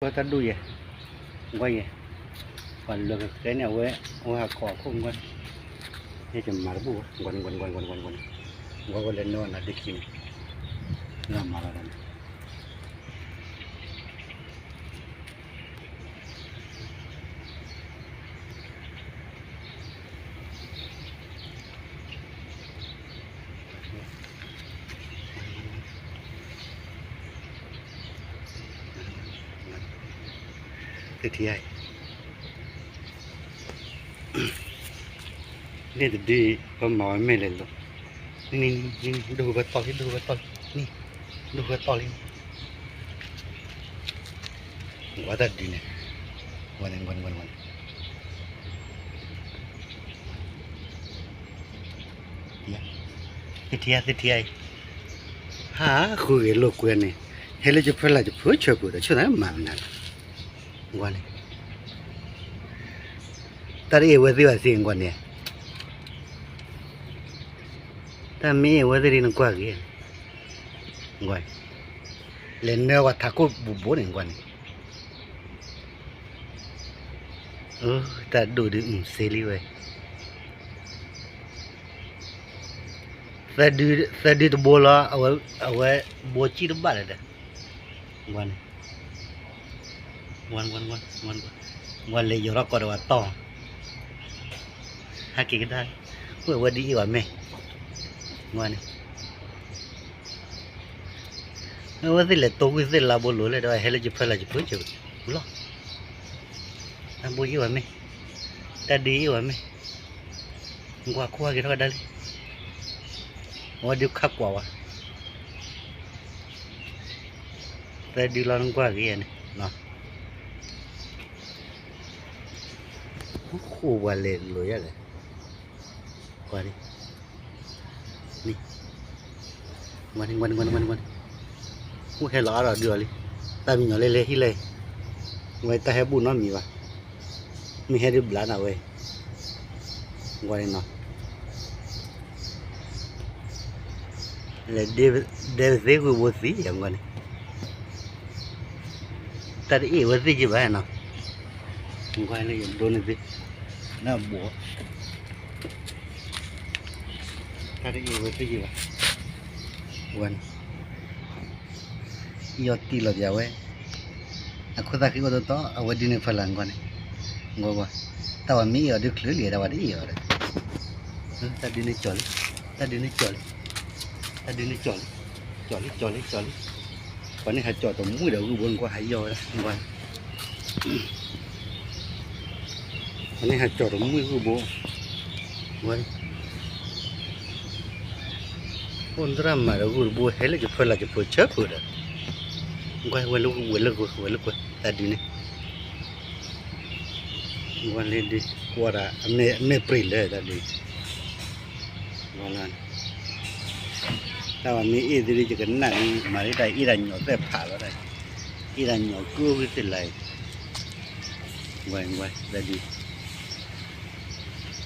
có ta đuôi à quay à còn được cái nào với hoa cỏ không quay thế thì mà bu quần quần quần quần quần quần quay quay lên nó là đi kim nó mà là cái thì ai nên thì đi có mỏi mê lên ngwane tari ewe tiwa si ngwane tami ewe tiri ngwa kia ngwane lenne wa thako bubo ni ngwane ừ ta đồ đi um xê li vậy ta đi ta đi tu bola awal awal boci tu bala dah ngwane ต่อยดูกระต่อยนี่ดูกระต่อยว่าแต่ดีเนี่ยวันนึงวันวันวันเดี๋ยวติดเทียติดเทียฮะคุลูกคุยเนี่ยเฮ้ยเราจะเพื่อเราจะเพื่อช่วยกูแต่ช่วยนั้นมาหนักวันนี้ตอนนี้เวทีว่าสิ่งวันเนี่ u và liền lưỡi à này? Qua đi. Đi. Ngoan đi ngoan ngoan ngoan ngoan u hay lọ rồi đưa đi. Ta mình nhỏ lê lê hi lê. Ngoài ta hay bu nó mì vào. Mình hay đi lá nào về ngoan đi nó. Là đêm đêm dễ của bố sĩ vậy ngoan đi. Ta à đi ý bố sĩ gì vậy nào? Ngoan đi đồ này gì đủ được um se li we ta du ta di to bola awa awa bo chi do ba da ngwa ni ngwan ngwan ngwan ngwan ngwan le yo ra ko da wa to ha ki ga da wa wa di wa me ngoan nó có thể là tôi có thể là bố lúa lại đó อันนี้หัดจอดมือคือโบวันคนรำมาแล้วกูโบเฮลิจะพลาจะพลเชื่อกูละกูให้วันลูกวันลูกวันลูกตัดดินี่วันเล่นดิกูว่าเมเมปริเลยตัดดิวันนั้นแต่วันนี้อีดีจะกันนั่นมาได้อีดันหยอดแต่ผ่าก็ได้อีดันหยอดกู้ก็ติดไหลไว้ไว้ตัดดิ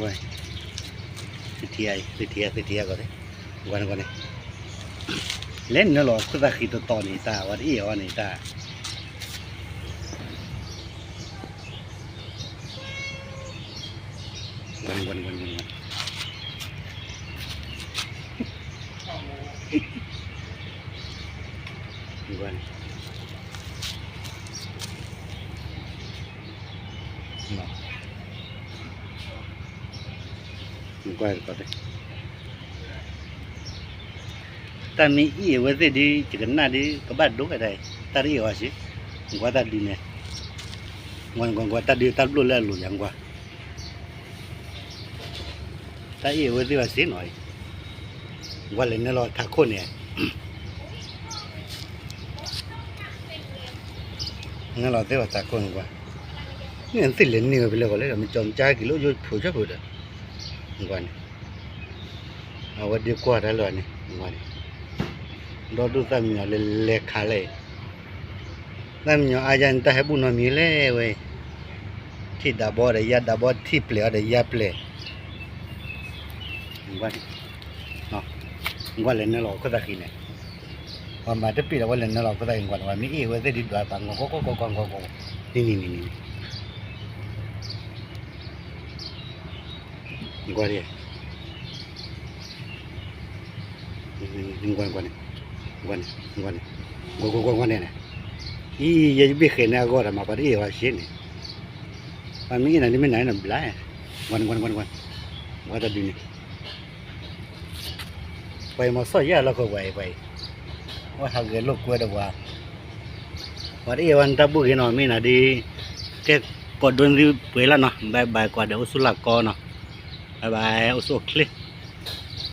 เว้ยสิเทียสิเทียสิเทียก่อนเลยวันก่อนเลยเล่นนะหรอสุตาขีตัวตอนนี้ตาวันอี้วันนี้ตาวันวันวันวันวันวัน ก้ตอนนี้อีเวทีดีจิกันนาดีกบ้านดูอะไรตารีว่าสิกว่าตาดีเนี่ยวันกว่าตาดีตาลุแล้วลุยังกว่าตาอีเวทีว่าสิหน่อยวันเลยน่ยเราทักคนเนี่ยงั้นเราเท่วตาคนกว่าเงินสิเหรียญนี่ไปเลยก็เลยมันจอมจกิโลยุดผู้ชายผู้เดีย ว่านี่เอาวัดดีกว่าได้เลยนี่กว่านี่ดอดูตามเนี่ยเลเลขาเลยตามเนี่ยอาจารย์ตาให้บุญมีเลยเว้ยที่ดาบบอได้ยาดาบบอที่เปลี่ยได้ยาเปลี่ยกว่านี่เนาะกว่าเล่นนั่นหรอก็ตะกี้เนี่ยว่ามาจะปีละวันเล่นนั่นเราก็ได้กว่าว่ามีเอเวได้ดีกว่าปังก็ก็ก็ก็ก็นี่นี่นี่ นี่นี่กว่าดิหนี่งกว่ากว่านี่กว่านี่กว่านี่กว่าก็ก็เนี่นะอีอย่าไปเห็นนะก็มาปะดิว่าเช่นนี่มันมีนั่นไม่ไหนน่ะบลายวันวันวันวันว่าจะดีนี่ไปมาซอยยาแล้วก็ไหวไปว่าหากเกิดโรคกลัวดว่าวันนี้วันตะบุกินเนาะมีน่ะดีแกกดดนรีเปล่าเนาะบายบายกว่าเดี๋ยวสุลักกอเนาะ bye bye, og så klipp.